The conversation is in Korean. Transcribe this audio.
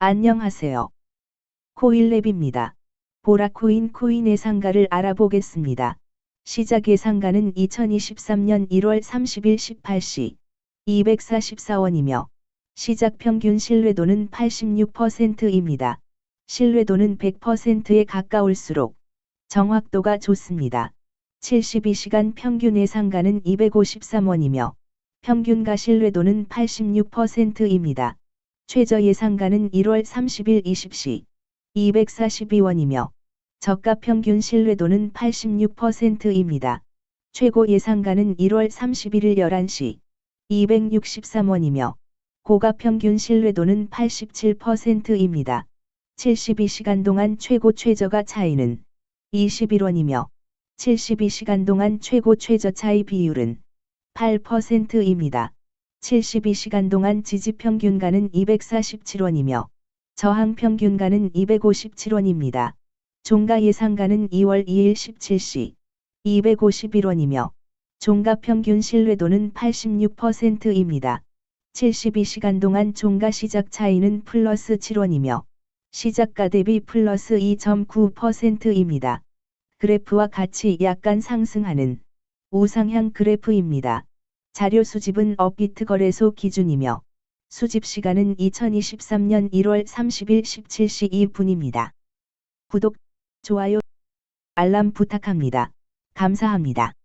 안녕하세요. 코일랩입니다. 보라코인 코인의 상가를 알아보겠습니다. 시작 예상가는 2023년 1월 30일 18시 244원이며 시작 평균 신뢰도는 86%입니다. 신뢰도는 100%에 가까울수록 정확도가 좋습니다. 72시간 평균 예상가는 253원이며 평균가 신뢰도는 86%입니다. 최저 예상가는 1월 30일 20시 242원이며 저가 평균 신뢰도는 86%입니다. 최고 예상가는 1월 31일 11시 263원이며 고가 평균 신뢰도는 87%입니다. 72시간 동안 최고 최저가 차이는 21원이며 72시간 동안 최고 최저 차이 비율은 8%입니다. 72시간 동안 지지 평균가는 247원이며 저항 평균가는 257원입니다. 종가 예상가는 2월 2일 17시 251원이며 종가 평균 신뢰도는 86%입니다. 72시간 동안 종가 시작 차이는 플러스 7원이며 시작가 대비 플러스 2.9%입니다. 그래프와 같이 약간 상승하는 우상향 그래프입니다. 자료 수집은 업비트 거래소 기준이며 수집 시간은 2023년 1월 30일 17시 2분입니다. 구독, 좋아요, 알람 부탁합니다. 감사합니다.